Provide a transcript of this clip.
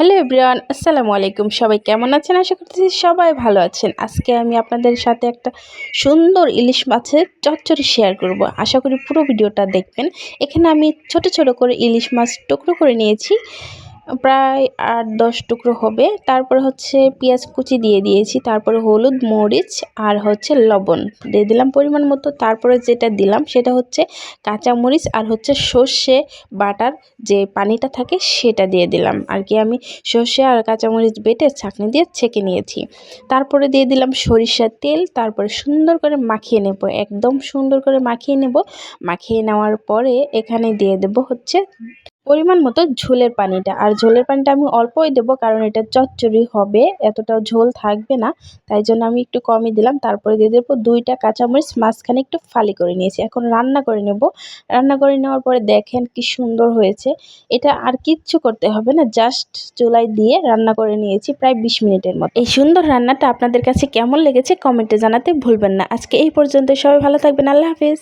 Hello everyone, আসসালামু আলাইকুম। সবাই কেমন আছেন? আশা করতেছি সবাই ভালো আছেন। আজকে আমি আপনাদের সাথে একটা সুন্দর ইলিশ মাছের চচ্চড়ি শেয়ার করব। আশা করি পুরো ভিডিওটা দেখবেন। এখানে আমি ছোট ছোট করে ইলিশ মাছ টুকরো করে নিয়েছি। প্রায় আট, দশ টুকরো হবে। তারপরে হচ্ছে পেঁয়াজ কুচি দিয়ে দিয়েছি। তারপরে হলুদ, মরিচ আর হচ্ছে লবণ দিয়ে দিলাম পরিমাণ মতো। তারপরে যেটা দিলাম সেটা হচ্ছে কাঁচা মরিচ আর হচ্ছে সর্ষে বাটার যে পানিটা থাকে সেটা দিয়ে দিলাম। আর কি আমি সর্ষে আর কাঁচামরিচ বেটে ছাঁকনি দিয়ে ছেঁকে নিয়েছি। তারপরে দিয়ে দিলাম সরিষার তেল। তারপরে সুন্দর করে মাখিয়ে নেব, একদম সুন্দর করে মাখিয়ে নেব। মাখিয়ে নেওয়ার পরে এখানে দিয়ে দেব হচ্ছে পরিমাণ মতো ঝোলের পানিটা। আর ঝোলের পানিটা আমি অল্পই দেবো কারণ এটা চচ্চড়ি হবে, এতটাও ঝোল থাকবে না। তাই জন্য আমি একটু কমই দিলাম। তারপরে দিয়ে দেবো দুইটা কাঁচামরিচ, মাঝখানে একটু ফালি করে নিয়েছি। এখন রান্না করে নেব। রান্না করে নেওয়ার পরে দেখেন কি সুন্দর হয়েছে। এটা আর কিচ্ছু করতে হবে না, জাস্ট চুলায় দিয়ে রান্না করে নিয়েছি প্রায় বিশ মিনিটের মতো। এই সুন্দর রান্নাটা আপনাদের কাছে কেমন লেগেছে কমেন্টে জানাতে ভুলবেন না। আজকে এই পর্যন্ত সবাই ভালো থাকবেন। আল্লাহ হাফিজ।